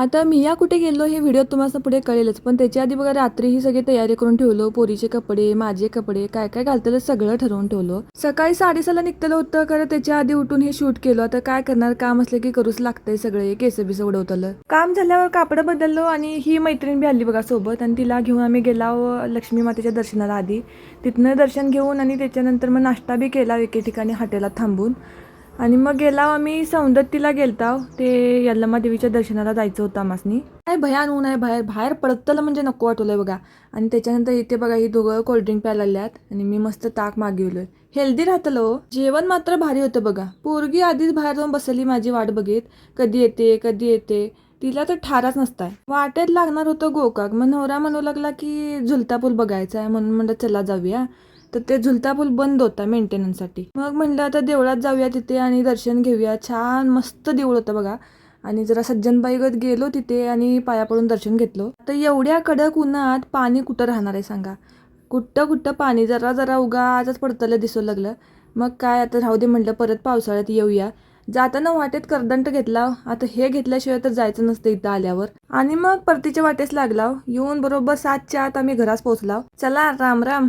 आता मी या कुठे गेलो हे व्हिडिओ तुम्हाला पुढे कळेलच. पण त्याच्या आधी बघा रात्री ही सगळी तयारी करून ठेवलो. पोरीचे कपडे माझे कपडे काय काय घालतलं सगळं ठरवून ठेवलो. सकाळी साडेसहाला निघतलं होतं खरं त्याच्या आधी उठून हे शूट केलं. आता काय करणार? काम असलं की करूच लागतंय सगळे. केस बिस उडवतलं. काम झाल्यावर कापड बदललो आणि ही मैत्रीण बी आली बघा सोबत आणि तिला घेऊन आम्ही गेलो लक्ष्मी मातेच्या दर्शनाला आधी. तिथनं दर्शन घेऊन आणि त्याच्यानंतर मग नाश्ता बी केला एके ठिकाणी हॉटेलात थांबून. आणि मग गेला आम्ही सौंदत्तीला गेलताव ते यल्लमा देवीच्या दर्शनाला जायचं होतं आमासनी काय भयान ऊन आहे बाहेर बाहेर पडतलं म्हणजे नको वाटवलंय बघा. आणि त्याच्यानंतर इथे बघा ही दोघं कोल्ड्रिंक प्यायला लागल्यात. आणि मी मस्त ताक मागवलोय हेल्दी राहतलं हो. जेवण मात्र भारी होतं बघा. पोरगी आधीच बाहेर जाऊन बसली माझी वाट बघित. कधी येते कधी येते. तिला तर ठाराच नसताय. वाटेत लागणार होतं गोकाक. मग नवरा म्हणू लागला की झुलता पूल बघायचा आहे म्हणून म्हणलं चला जाऊया. तर ते झुलता पूल बंद होता मेंटेनन्ससाठी मग म्हणलं आता देवळात जाऊया तिथे आणि दर्शन घेऊया. छान मस्त देऊळ होतं बघा. आणि जरा सज्जनबाईगत गेलो तिथे आणि पाया पडून दर्शन घेतलो. तर एवढ्या कडक उन्हात पाणी कुठं राहणार आहे सांगा? कुठं कुठं पाणी जरा जरा उगा आजच पडतलं दिसू लागलं. मग काय आता राहू दे म्हटलं परत पावसाळ्यात येऊया. जाताना वाटेत करदंट घेतला. आता हे घेतल्याशिवाय तर जायचं नसतं इथं आल्यावर. आणि मग परतीच्या वाटेस लागला. येऊन बरोबर सातच्या आत आम्ही घरात पोहोचलाव चला राम राम.